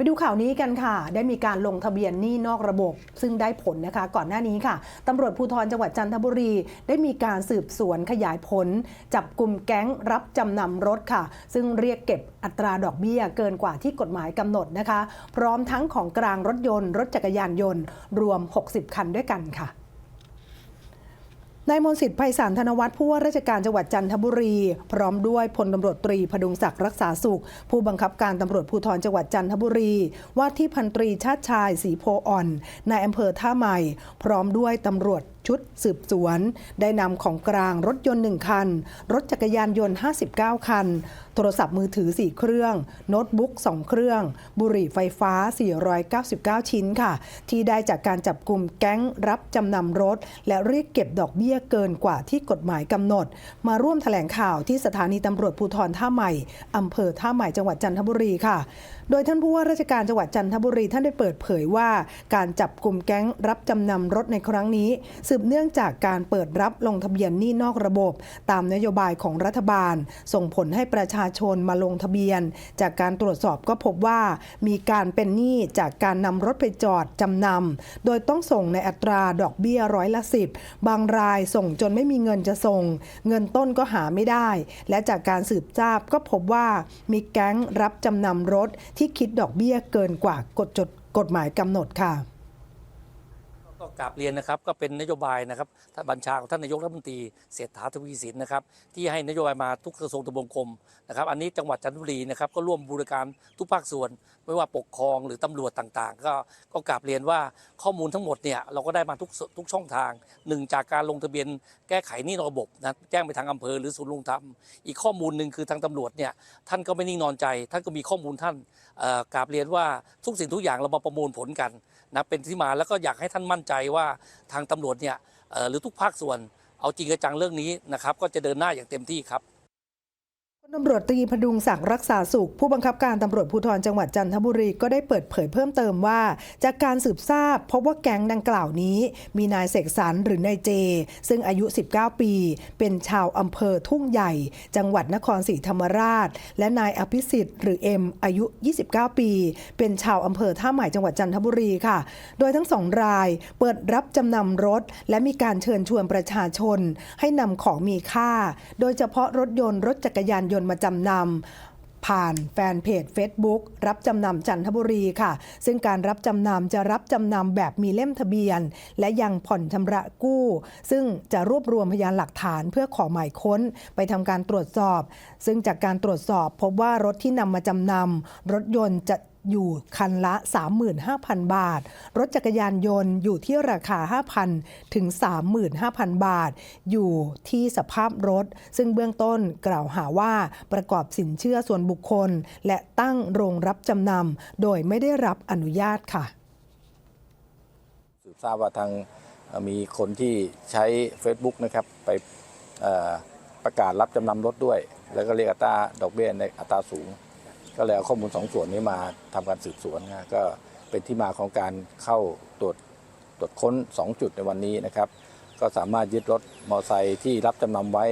ไปดูข่าวนี้กันค่ะ ได้มีการลงทะเบียนหนี้นอกระบบ ซึ่งได้ผลนะคะ ก่อนหน้านี้ค่ะตำรวจภูธรจังหวัดจันทบุรี ได้มีการสืบสวนขยายผล จับกลุ่มแก๊งรับจำนำรถค่ะ ซึ่งเรียกเก็บอัตราดอกเบี้ยเกินกว่าที่กฎหมายกำหนดนะคะ พร้อมทั้งของกลางรถยนต์ รถจักรยานยนต์ รวม 60 คันด้วยกันค่ะ นายมนสิทธิ์ไพศาลธนวัฒน์ผู้ว่าราชการจังหวัดจันทบุรี พร้อมด้วยพลตำรวจตรีพดุงศักดิ์รักษาสุข ผู้บังคับการตำรวจภูธรจังหวัดจันทบุรี ว่าที่พันตรีชาติชายศรีโพอ่อนนายอำเภอท่าใหม่ พร้อมด้วยตำรวจชุดสืบสวน ได้นำของกลางรถยนต์ 1 คัน รถจักรยานยนต์ 59 คัน โทรศัพท์มือถือ 4 เครื่อง โน้ตบุ๊ก 2 เครื่อง บุหรี่ไฟฟ้า 499 ชิ้นค่ะ ที่ได้จากการจับกลุ่มแก๊งรับจำนำรถ และเรียกเก็บดอกเบี้ยเกินกว่าที่กฎหมายกำหนด มาร่วมแถลงข่าวที่สถานีตำรวจภูธรท่าใหม่อำเภอท่าใหม่จังหวัดจันทบุรีค่ะโดยท่านผู้ว่าราชการจังหวัดจันทบุรีท่านได้เปิดเผยว่า การจับกลุ่มแก๊งรับจำนำรถในครั้งนี้สืบเนื่องจากการเปิดรับลงทะเบียนหนี้นอกระบบ ตามนโยบายของรัฐบาล ส่งผลให้ประชาชนมาลงทะเบียน จากการตรวจสอบก็พบว่ามีการเป็นหนี้จากการนำรถไปจอดจำนำโดยต้องส่งในอัตราดอกเบี้ยร้อยละสิบบางรายส่งจนไม่มีเงินจะส่ง เงินต้นก็หาไม่ได้ และจากการสืบทราบก็พบว่ามีแก๊งรับจำนำรถที่คิดดอกเบี้ยเกินกว่ากฎจดกฎหมายกำหนดค่ะ ก็กราบเรียนนะครับก็เป็นนโยบายนะครับท่านบัญชาของท่านนายกรัฐมนตรีเศรษฐาทวีสินนะครับที่ให้นโยบายมาทุกกระทรวงทบวงกรมนะครับอันนี้จังหวัดจันทบุรีนะครับก็ร่วมบูรการทุกภาคส่วน ไม่ว่าปกครองหรือตำรวจต่างๆ ก็ก็กราบเรียนว่าข้อมูลทั้งหมดเนี่ยเราก็ได้มาทุกทุกช่องทางหนึ่งจากการลงทะเบียนแก้ไขหนี้นระบบนะแจ้งไปทางอำเภอหรือศูนย์ลงธรรมอีกข้อมูลหนึ่งคือทางตำรวจเนี่ยท่านก็ไม่นิ่งนอนใจ ท่านก็มีข้อมูลท่านกราบเรียนว่าทุกสิ่งทุกอย่างเรามาประมวลผลกันนะเป็นที่มาแล้วก็อยากให้ท่านมั่นใจว่าทางตำรวจเนี่ยหรือทุกภาคส่วนเอาจริงกระจังเรื่องนี้นะครับก็จะเดินหน้าอย่างเต็มที่ครับ ตำรวจตรีพดุงศักดิ์รักษาสุข ผู้บังคับการตำรวจภูธรจังหวัดจันทบุรีก็ได้เปิดเผยเพิ่มเติมว่า จากการสืบทราบพบว่าแก๊งดังกล่าวนี้ มีนายเสกสรรหรือนายเจ ซึ่งอายุ 19 ปี เป็นชาวอำเภอทุ่งใหญ่ จังหวัดนครศรีธรรมราช และนายอภิสิทธิ์หรือเอ็มอายุ 29 ปี เป็นชาวอำเภอท่าใหม่จังหวัดจันทบุรีค่ะ โดยทั้งสองรายเปิดรับจำนำรถ และมีการเชิญชวนประชาชน ให้นำของมีค่า โดยเฉพาะรถยนต์รถจักรยานยนต์มาจำนำผ่านแฟนเพจ Facebook รับจำนำจันทบุรีค่ะ ซึ่งการรับจำนำจะรับจำนำแบบมีเล่มทะเบียน และยังผ่อนชำระกู้ ซึ่งจะรวบรวมพยานหลักฐานเพื่อขอหมายค้นไปทำการตรวจสอบ ซึ่งจากการตรวจสอบพบว่ารถที่นำมาจำนำรถยนต์จะ อยู่คันละ 35,000 บาท รถจักรยานยนต์อยู่ที่ราคา 5,000 ถึง 35,000 บาท อยู่ที่สภาพรถ ซึ่งเบื้องต้นกล่าวหาว่าประกอบสินเชื่อส่วนบุคคล และตั้งโรงรับจำนำโดยไม่ได้รับอนุญาตค่ะ สืบทราบว่าทางมีคนที่ใช้ Facebook นะครับไปประกาศรับจำนำรถด้วย แล้วก็เรียกอัตราดอกเบี้ยในอัตราสูง ก็เลยเอาข้อมูลสองส่วนนี้มาทำการสืบสวนนะก็เป็นที่มาของการเข้าตรวจตรวจค้น 2 จุดในวันนี้นะครับ ก็สามารถยึดรถมอเตอร์ไซค์ที่รับจำนำไว้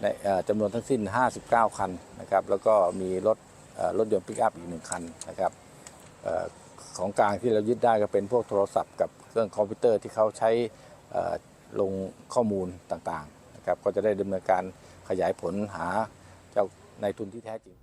ในจำนวนทั้งสิ้น 59 คันนะครับ แล้วก็มีรถรถยนต์ปิกอัพอีกหนึ่งคันนะครับอของกลางที่เรายึดได้ก็เป็นพวกโทรศัพท์กับเครื่องคอมพิวเตอร์ที่เขาใช้ลงข้อมูลต่างๆนะครับ ก็จะได้ดำเนินการขยายผลหาเจ้าในทุนที่แท้จริง